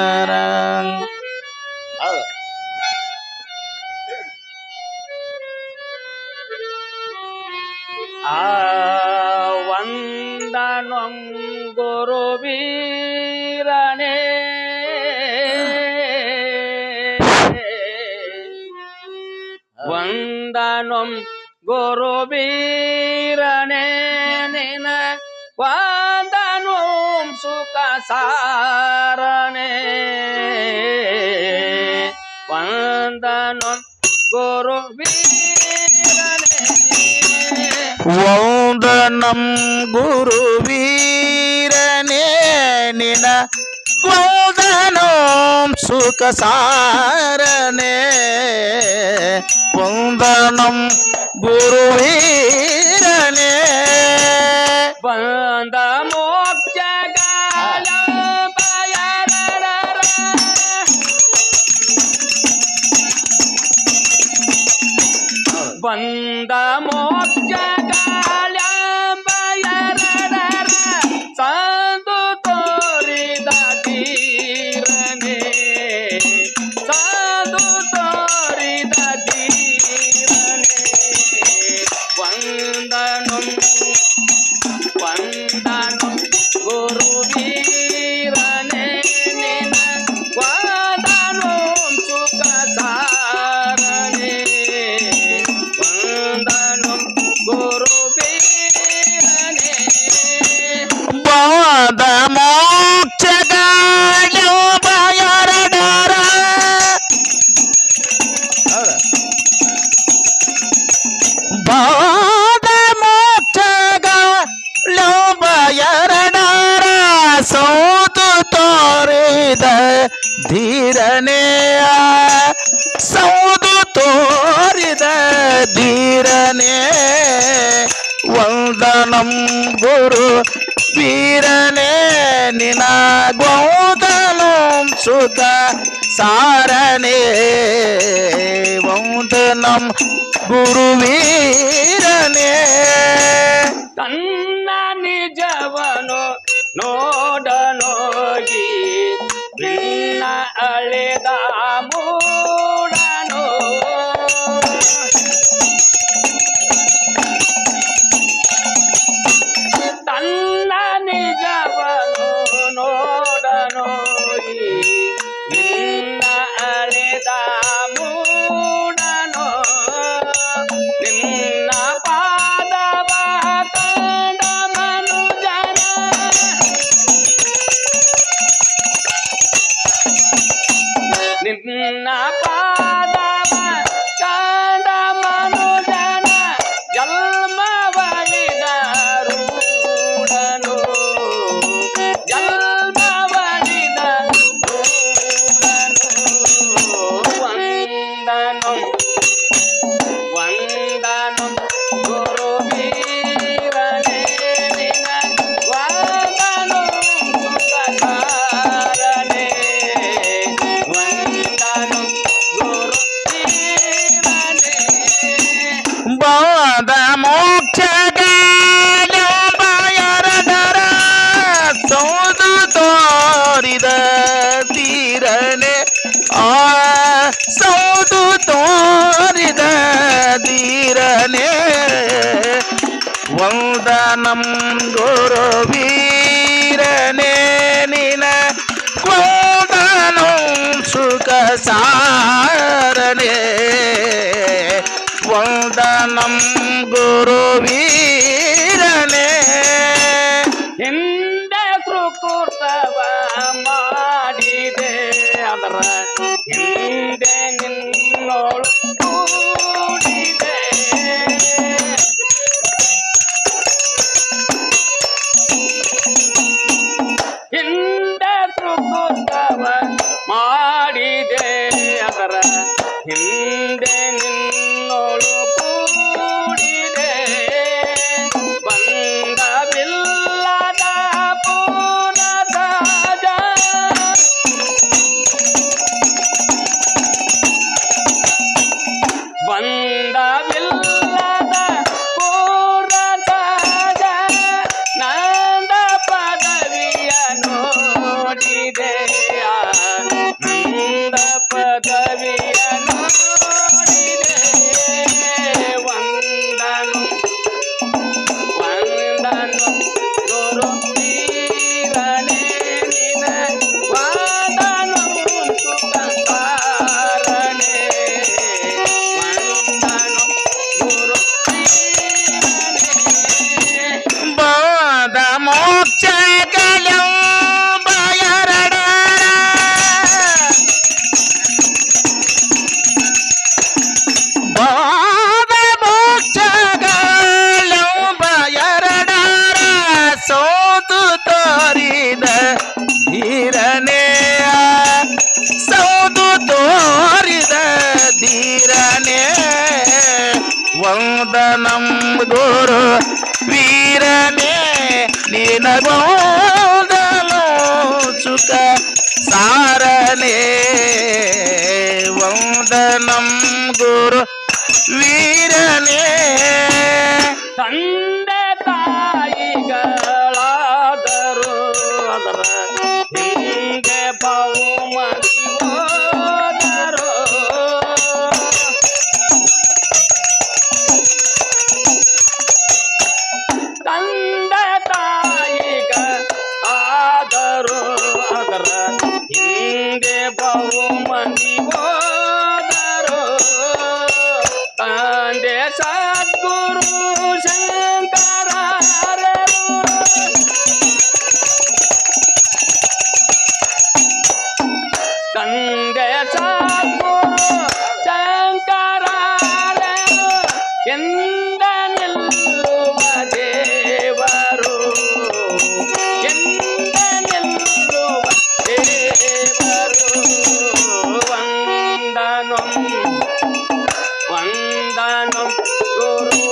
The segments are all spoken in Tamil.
ஆரங். வந்தனம் குரு வீரனே வந்தனம் குரு வீரனே நின வா சுகசாரனே. வந்தனும் குரு வீரனே வந்தனம் குரு வீரனே நின வந்தனம் சுகசாரனே. குருவீ ಸೌದು ತೋರಿದ ಧೀರನೆಯ ಸೌದು ತೋರಿದ ಧೀರನೇ ವಂದನಂ ಗುರು ವೀರನೇ ನಿನ ಗೋದನಂ ಸುತ ಸಾರನೇ ವಂದನಂ ಗುರು ವೀರನೇ ತನ್ನ ನಿಜವನು ನೋಡನೋಗಿ ನಿನ್ನ ಅಳೆದ ಮೂಡನು. ತನ್ನ ನಿಜವನು ನೋಡನೋಗಿ ವಂದನಂ ಗುರು ವೀರನೇ ನಿನ ವಂದನಂ ಸುಖ ಗುರು ವೀರನೇ ನಿನಗೋದಲು ಸುಖ ಸಾರನೇ. ವಂದನಂ ಗುರು ವೀರನೇ. ತಂದೆ ತಾಯಿಗಳಾದರು ಅದರ ಬಹುಮತಿ পাও দানম গুরু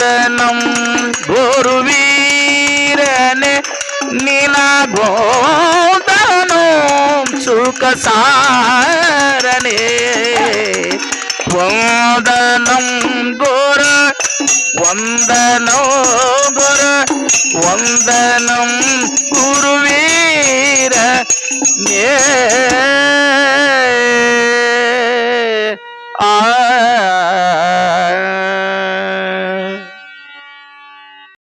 சதனம் ஒரு வீரனே நிலாகோதனும் சுகசாரனே வந்தனம் குரு வந்தனோ குரு வந்தனம் குருவீர ஏ ஆ.